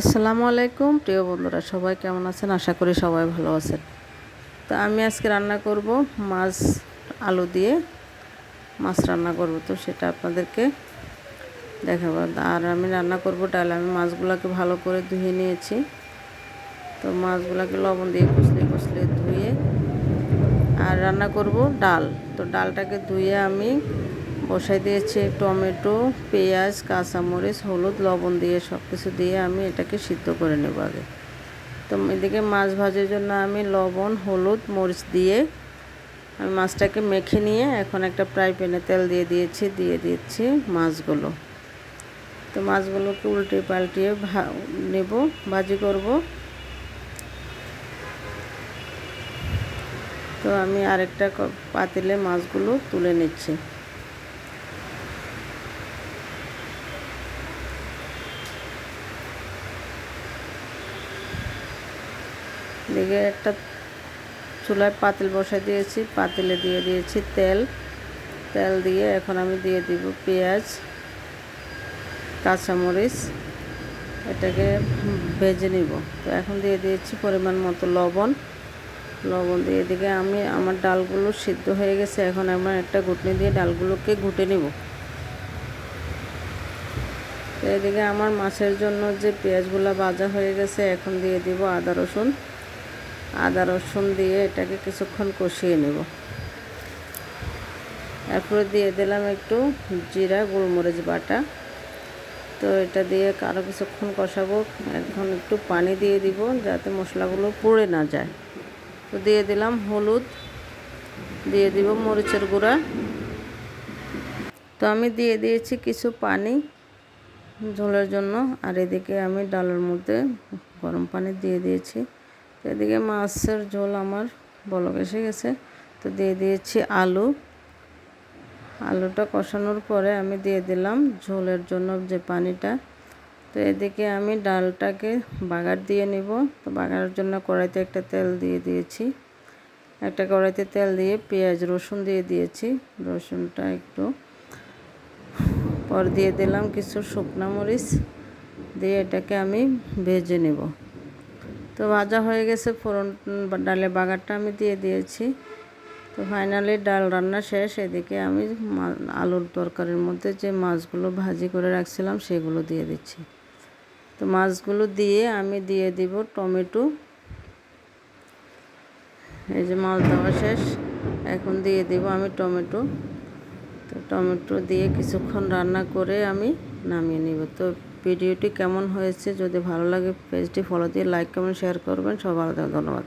আসসালামু আলাইকুম। প্রিয় বন্ধুরা, সবাই কেমন আছেন? আশা করি সবাই ভালো আছেন। তো আমি আজকে রান্না করব মাছ, আলু দিয়ে। মাছ রান্না করব তো, সেটা আপনাদেরকে দেখাবো। আর আমি রান্না করব ডাল। আমি মাছগুলোকে ভালো করে ধুয়ে নিয়েছি। তো মাছগুলোকে লবণ দিয়ে কষলে কষলে ধুয়ে আর রান্না করব ডাল। তো ডালটাকে ধুয়ে আমি বসাই দিয়েছি টমেটো, পেঁয়াজ, কাঁচামরিচ, হলুদ, লবণ দিয়ে সব কিছু দিয়ে আমি এটাকে সিদ্ধ করে নেব আগে। তো এদিকে মাছ ভাজার জন্য আমি লবণ, হলুদ, মরিচ দিয়ে আমি মাছটাকে মেখে নিয়ে এখন একটা ফ্রাই প্যানে তেল দিয়ে দিয়েছি, দিয়ে দিচ্ছি মাছগুলো। তো মাছগুলোকে উল্টে পাল্টিয়ে ভা, নেব, ভাজি করব। তো আমি আরেকটা পাতিলে মাছগুলো তুলে নিচ্ছি। দিকে একটা চুলায় পাতিল বসাই দিয়েছি, পাতিলে দিয়ে দিয়েছি তেল। তেল দিয়ে এখন আমি দিয়ে দিব পেঁয়াজ, কাঁচামরিচ। এটাকে ভেজে নিব। তো এখন দিয়ে দিয়েছি পরিমাণ মতো লবণ। লবণ দিয়ে এদিকে আমি, আমার ডালগুলো সিদ্ধ হয়ে গেছে। এখন আমার একটা ঘুটনি দিয়ে ডালগুলোকে ঘুটে নিব। তো এদিকে আমার মাছের জন্য যে পেঁয়াজগুলো ভাজা হয়ে গেছে, এখন দিয়ে দিব আদা রসুন। আদা, রসুন দিয়ে এটাকে কিছুক্ষণ কষিয়ে নেব। এরপরে দিয়ে দিলাম একটু জিরা, গোলমরিচ বাটা। তো এটা দিয়ে আরও কিছুক্ষণ কষাবো। এখন একটু পানি দিয়ে দিব যাতে মশলাগুলো পুড়ে না যায়। তো দিয়ে দিলাম হলুদ। দিয়ে দিব মরিচের গুঁড়া। তো আমি দিয়ে দিয়েছি কিছু পানি ঝোলের জন্য। আর এদিকে আমি ডালের মধ্যে গরম পানি দিয়ে দিয়েছি। এদিকে মাছের ঝোল আমার বলক এসে গেছে। তো দিয়ে দিয়েছি আলু। আলুটা কষানোর পরে আমি দিয়ে দিলাম ঝোলের জন্য যে পানিটা। তো এদিকে আমি ডালটাকে বাগার দিয়ে নিব। তো বাগারের জন্য কড়াইতে একটা তেল দিয়ে দিয়েছি। একটা কড়াইতে তেল দিয়ে পেঁয়াজ, রসুন দিয়ে দিয়েছি। রসুনটা একটু পর দিয়ে দিলাম কিছু শুকনা মরিচ। দিয়ে এটাকে আমি ভেজে নেব। তো ভাজা হয়ে গেছে ফোড়ন ডালের বাগারটা আমি দিয়ে দিয়েছি। তো ফাইনালি ডাল রান্না শেষ। এদিকে আমি আলুর তরকারির মধ্যে যে মাছগুলো ভাজি করে রাখছিলাম সেগুলো দিয়ে দিচ্ছি। তো মাছগুলো দিয়ে আমি দিয়ে দিব টমেটো। এই যে মাছ দেওয়া শেষ, এখন দিয়ে দিব আমি টমেটো। তো টমেটো দিয়ে কিছুক্ষণ রান্না করে আমি নামিয়ে নিব। তো ভিডিওটি কেমন হয়েছে যদি ভালো লাগে, পেজটি ফলো দিয়ে লাইক কমেন্ট শেয়ার করবেন। সবার ধন্যবাদ।